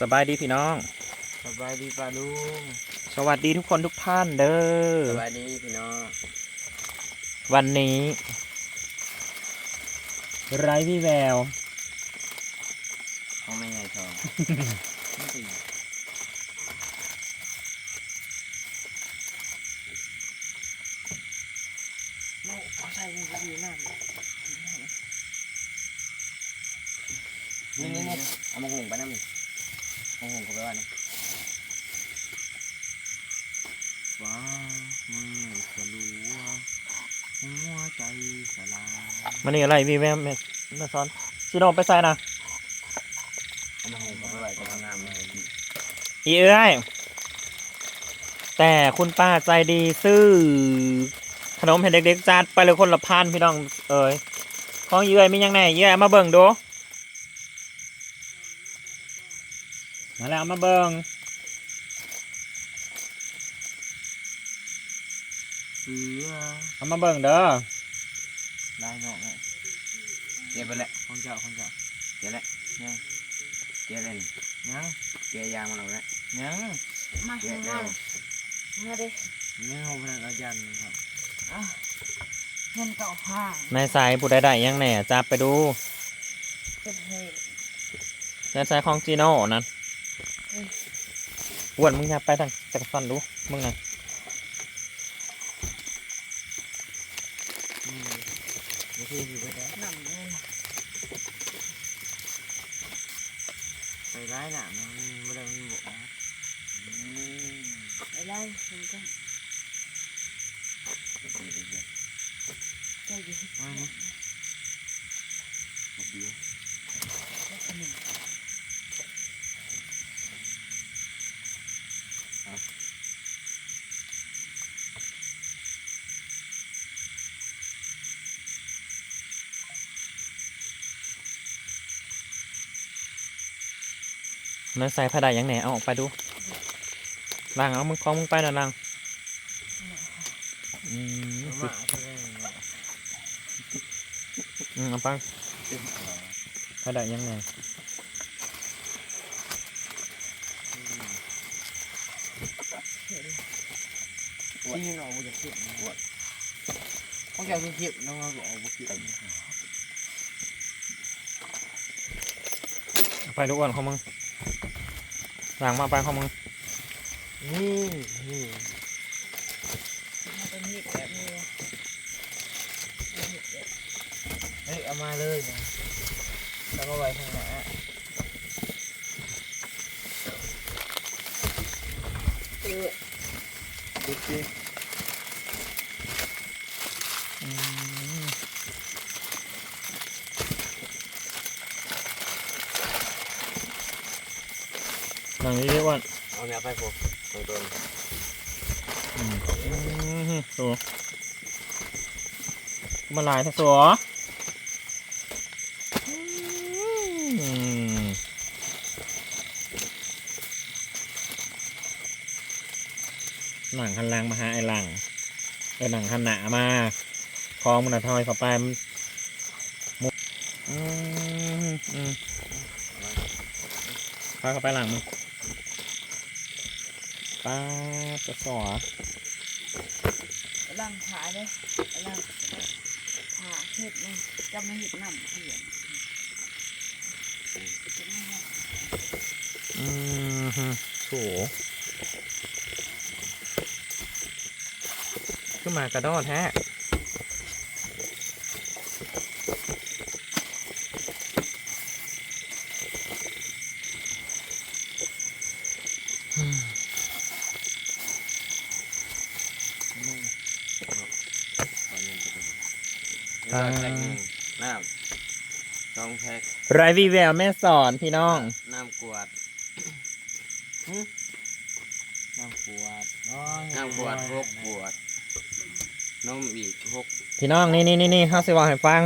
สบายดีพี่น้อง สบายดีป่าลุงสวัสดีทุกคนทุกท่านเด้สอบายดีพี่น้อง วันนี้ ไร้วี่แววเขาไม่ใหญ่ทองไม่ตีเราเอาใส่ในกระดิ่งน้ำ นี่นี่นี่เอามาหุงไปน้ำหนึ่งมาหุงก็ไปว่านี่ว้ามือสลัวหัวใจสลายมันนี่อะไรวี่แววแม่แม่ซ้อนชิโนไปใส่นะเอามาหุงก็ไปไว้ตรงน้ำเลยอีเอ้ยแต่คุณป้าใจดีซื้อขนมให้เด็กๆจัดไปเลยคนละพันพี่น้องเอ้ยของอีเอ้ยมียังไงเอ้ยอามาเบิ่งดู มาแล้วเอามาเบิ่งเสือเอามาเบิ่งเด้อได้เนาะแม่เก็บไปแล้วของเจ้าของเจ้าเก็บแล้วยังเก็บเลยนี่ยังเก็บยางมาแล้วแล้วยังมาเก็ข้าบงแล้ล่าวงมาดิยังเอาพนักอาจารย์ครับอะเงินเก่าห้างในสายผู้ใดๆยังแหน่จับไปดูเป็นเหตุในสายของจีโน่นั่น อ้วนมึงอย่าไปทางจักรสันดูมึงน่ะนี่เดี๋ยวพี่อยู่ไปแล้วนำเงินไปร้ายหนามมันไม่ได้มันบอกนะอืมไปไล่มันก็ใจดีมาเนี่ย เดี๋ยวแล้วขนในสายผู้ใดยังแหนเอาออกไปดูล่างเอามึงของมึงไปนะล่างอืมมาเพื่อนเนี่ยอืมเอาไปเต็มหัวผู้ใดยังแหน่ที่เราบุจะเก็บปวดของแกคือเก็บน้องเราก็เอาบุเก็บไปดูอ้วนของมึง ล่างมาเอาไปของมึงนี่นี่มาเป็นเหตุแบบนี้เลยเป็นเหตุแบบเฮ้ยเอามาเลยนะแล้วก็ไว้ข้างหน้าเออดูสิ อืมหนังนี้อ้วน เนี่ยไปผมตรงตัวมาลายทั้งตัวหนังหันลังมาหาไอ้หลังเออหนังหันหนามาคลองมันนะทอยเข้าไปมันมุอืมอืมพาเข้าไปหลังมึง ป้าบจะสอล่างขาเลยล่างขาเห็ดเลยจะไม่เห็ดน้ำเขียนจะไม่ให้อืมฮึโถขึ้นมากระโดดแท้อืม นี่ขอเงินไปก่อน ร้อยแพ็คหนึ่งน้ำสองแพ็คไรวีแววแม่สอนพี่น้อง น้ำกวดหึน้ำกวดน้ำกวดหกกวดนมอีกหกพี่น้องนี่นี่นี่นี่เฮาสิบอกให้ฟัง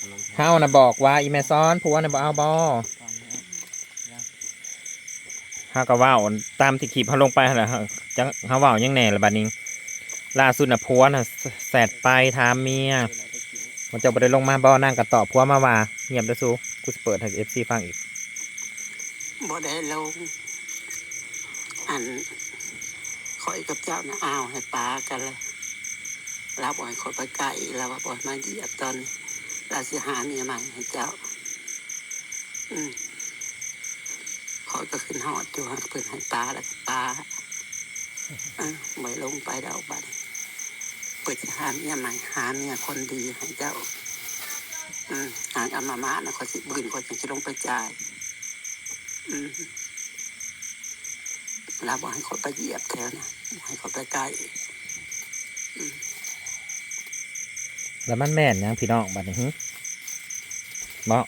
ขนมแพ็คเฮานะบอกว่าอีแม่ซ้อนผัวน่ะบ่เอาบ่ฟังนะเฮาก็เว้าตามที่คลิปเฮาลงไปหั่นแหละเฮาจังเฮาเว้ายังแหน่ละบัดนี้ล่าสุดน่ะผัวน่ะแสดไปถามเมีย มันจะบ่ได้ลงมาบ่นางก็ตอบผัวมาว่าเงียบเด้สูเกูจะเปิดให้เอฟซีฟังอีกบ่ได้ลงอันคอยกับเจ้านะอ้าวให้ปลากันเลยเราบ่ให้คนไปไกลเราบ่ให้มาเหยียบตอนเราสิหาเมียใหม่ให้เจ้า อืมคอยก็ขึ้นหอดอยู่ให้เพิ่นให้ปลาแล้วปลาอะไม่ลงไปดอกบัน เปิดหาเมียใหม่หาเมียคนดีให้เจ้า อืมหางอามามานะขอสิบืนขอจังสิลงไปจ่าย อืมเราบอกให้เขาไปเหยียบแถวนะบอกให้เขาไปใกล้แล้วมันแม่นยังพี่น้องบัดนี้หึเนาะ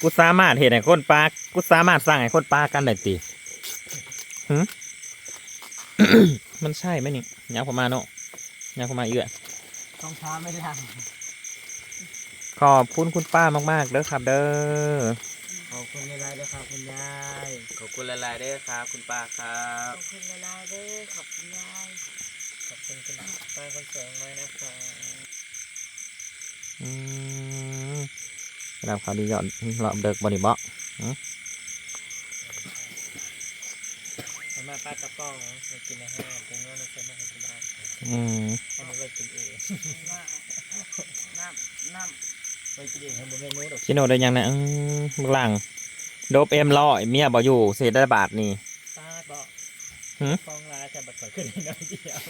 กูสามารถเห็นไอ้คนปลากูสามารถสร้างไอ้คนปลากันได้ติหึ มันใช่ไหมนี่ยังผมมาเนาะยังผมมาเอื้อต้องช้าไม่ได้ขอบคุณคุณป้ามากๆเด้อครับ เด้อขอบคุณหลายๆด้วยครับคุณยายขอบคุณหลายๆด้วยครับ คุณป้าครัขบอบคุณละลายเด้อขอบคุณยายขอบคุณคุณป้าคนสวยมากนะครับอืมรับข่าวดีหย่อนรอบเด็กบริบะสาม มาป้าตะป้องไปกินอาหารเป็นว่าเราสามาให้กินได้อืมอันนี้เรากินเองน้ำน้ำไปกินเองทำบนเมนูดอกชิโนได้ยังนะอืมเบื้อหลังโดบเอ็มร้อยเมียบ่อยู่เศษได้บาทนี่ป้าบอกหืมฟองร้ายจะบัดเกิดขึ้นน้อยเดียว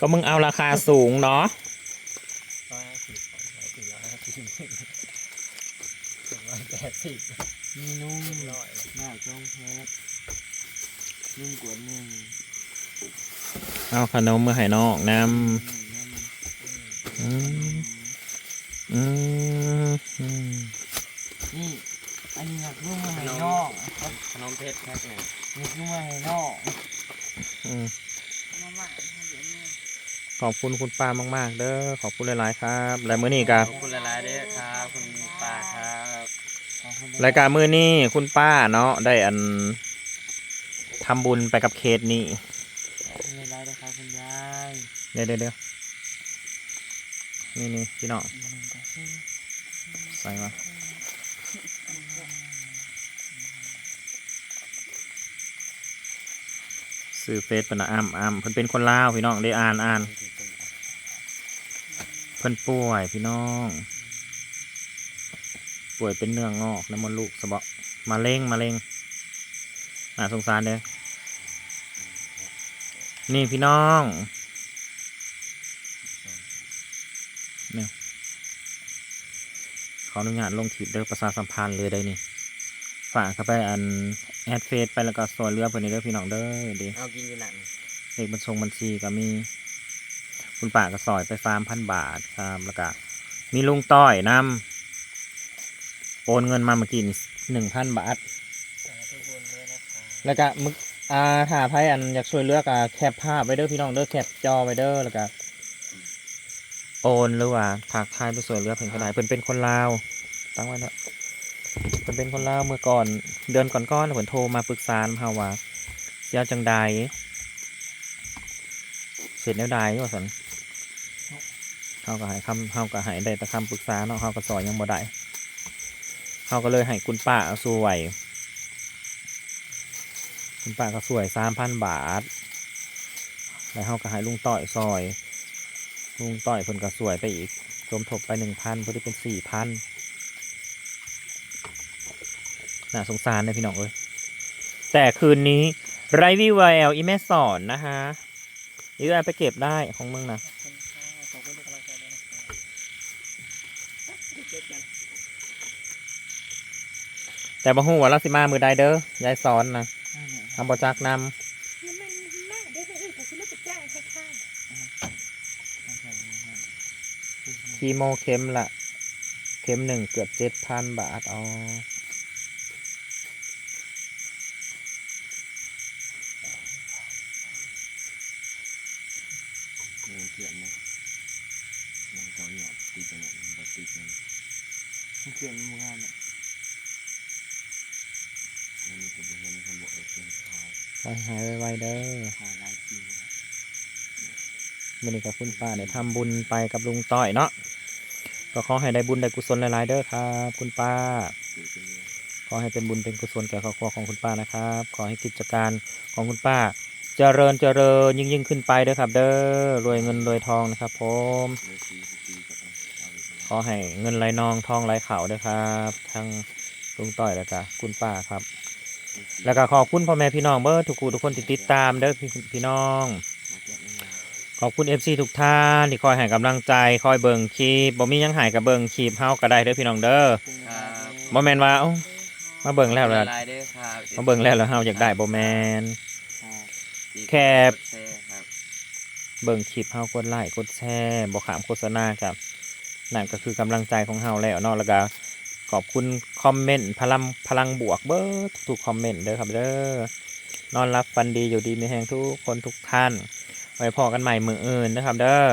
ก็มึงเอาราคาสูงเนาะป้าสิบร้อยสี่ร้อยห้าสิบ ร้อยแปดสิบมีนุ่มร้อยหน้าจ้องแพทนุ่มกว่าหนึ่งเอาขนมมือให้น้องนอืมนั่นำอืมอืมอืมนี่อันนี้อยากนุ่มมาให้นอกขนมเพชรแพ็คเนี่ยอยากนุ่มมาให้นอกอืมมาม่าให้เดี๋ยวนี้ขอบคุณคุณป้ามาก ๆ เด้อขอบคุณหลาย ๆ ครับ และมื้อนี้กาขอบคุณหลายๆด้วยครับคุณ รายการมื้อนี้คุณป้าเนาะได้อันทำบุญไปกับเคสนี้ขอบคุณหลายๆนะครับคุณยายเดี๋ยวเดี๋ยวเดี๋ยวนี่นี่พี่น้องอีกหนึ่งก็คือใส่มาซื้อเฟซเป็นน่ะอ้ำอ้ำเพิ่นเป็นคนลาวพี่น้องได้อ่านอ่านเพิ่นป่วยพี่น้อง ป่วยเป็นเนื้องอกน้ำมันลูกสะเบาะมาเร็งมาเร็งน่าสงสารเด้อนี่พี่น้องเนี่ยขออนุญาตลงคลิปเด้อประชาสัมพันธ์เลยได้นี่ฝากเข้าไปอันแอดเฟซไปแล้วก็ส่วนเรือเพิ่นนี่เด้อพี่น้องเด้อเดีเอากินอยู่นั่นเลขบัญชงบัญชีก็มี คุณป่าก็ซอยไปฟาร์มพันบาทครับแล้วก็มีลุงต้อยนำ โอนเงินมาเมื่อกี้นี่หนึ่งพันบาท แล้วก็มึกอาถ้าไพ่อันอยากช่วยเลือกอะแคปภาพไว้เด้อพี่น้องเด้อแคปจอไว้เด้อแล้วก็โอนหรือว่าถักทายไปช่วยเลือเพิ่นก็ได้เพิ่นเป็นคนลาวตั้งไว้แล้วเพิ่นเป็นคนลาวเมื่อก่อนเดือนก่อนๆเพิ่นโทรมาปรึกษาเฮาว่าสิเอาจังใดเสร็จแล้วใดว่าสันเฮาก็ให้คำเฮาก็ให้ได้แต่คำปรึกษาเนาะเฮาก็สอนยังบ่ได้ เฮาก็เลยให้คุณป้าสวย คุณป้าก็สวยสามพันบาท แล้วเฮาก็ให้ลุงต่อยซอย ลุงต่อยเพิ่นก็สวยไปอีกรวมทบไปหนึ่งพันพอดีเป็นสี่พันน่าสงสารนะพี่น้องเอ้ยแต่คืนนี้ไรวิวแววอีแม่สอนนะฮะยื้อไปเก็บได้ของมึงนะขอบคุณค่ะขอบคุณทุกกำลังใจด้วยนะครับเก็บกัน แต่บ่ฮู้ว่าเราสิมามือใดเด้อยายสอนนะอันนี้ทำบ่จักนน้ำมันมากได้ไปอื่นแต่ฉันไม่ไปจ้างให้ค่ะเอาใส่นะฮะำคีโมเข็มละเข็มหนึ่งเกือบเจ็ดพันบาทอ๋อเงินเกียนนะมันเก่าหยอดตีกันเนี่ยมันบดตีกันมันเกิดในหมู่บ้านเนี่ย มันมีคนเห็นคนบอกเออเป็นเขาไปหายไวๆเด้อหาหลายปีแล้วมื่อนี้กับคุณป้าเนี่ยทำบุญไปกับลุงต้อยเนาะก็ขอให้ได้บุญได้กุศลหลายๆเด้อครับคุณป้า ขอให้เป็นบุญเป็นกุศลแก่ครอบครัวของคุณป้านะครับ ขอให้กิจการของคุณป้า เจริญเจริญยิ่งยิ่งขึ้นไปเด้อครับ เด้อรวยเงินรวยทองนะครับผมขอให้เงินไหลนองทองไหลเข่าเด้อครับ ทั้งลุงต้อยแล้วก็คุณป้าครับ แล้วก็ขอบคุณพ่อแม่พี่น้องเบอร์ทุกคู่ทุกคนที่ติดตามเด้อพี่พี่น้อง ขอบคุณ FC ทุกท่านที่คอยให้กำลังใจคอยเบิ่งคลิปบ่มีหยังใหายกับเบิ่งคลิปเฮาก็ได้เด้อพี่น้องเด้อครับบ่แม่นว่าเอ้ามาเบิ่งแล้วล่ะลายเด้อครับมาเบิ่งแล้วแล้วเฮาอยากได้บ่แม่นแค่กดแชร์ครับเบิ่งคลิปเฮากดไลค์กดแชร์บ่ขามโฆษณาครับนั่นก็คือกำลังใจของเฮาแล้วเนาะแล้วก็ ขอบคุณคอมเมนต์พลังพลังบวกเบิดทุกๆคอมเมนต์เด้อครับเด้อนอนรับฟันดีอยู่ดีมีแหงทุกคนทุกท่าน ไว้พอกันใหม่มืออื่นนะครับ เด้อ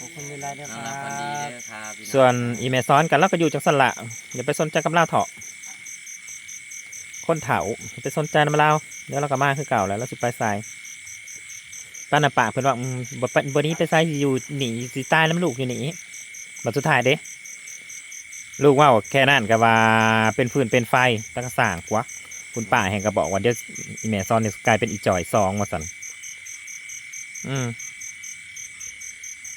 ขอบคุณเวลาด้วยนคอนรัรับฝันดีบเด้อครับพี่องส่วนอีเมซอนกันแล้วก็อยู่จังสละอย่าไปสนใจกับเล่าเถาะคนเถาอย่าไปสนใจนำเล่าเดี๋ยวเราก็มาคือเก่าแล้วเราสิไปใส่ป้าน่ะปากเพิ่นว่าอืมบ่ไปบ่นี้ไปใส่สิอยู่หนีสิตายแล้วลูกอยู่นี่บัดสุดท้ายเด้ ลูกว่าแค่นั้นก็ว่าเป็นฟืนเป็นไฟตั้งสางกว่าคุณป้าแห่งก็บอกว่าเดี๋ยวอีเมซอนเนี่ยกลายเป็นอีจอยซองว่าสันอืม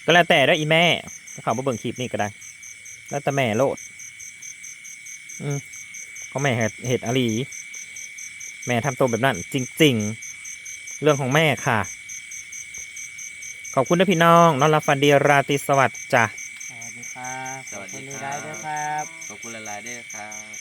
ก็แล้วแต่เด้ออีแม่ถ้าเขามาเบิ่งคลิปนี่ก็ได้ แล้วแต่แม่โลด อืมเขาแม่เห็ดเห็ดอาลีแม่ทำตัวแบบนั้น จริง ๆ เรื่องของแม่ค่ะ ขอบคุณนะพี่น้องนอนรับฟันดีราตรีสวัสดิ์จ้ะ สวัสดีครับสวัสดีขอบคุณคเวรัลาบด้วยครับ คุณหลายๆเด้อครับ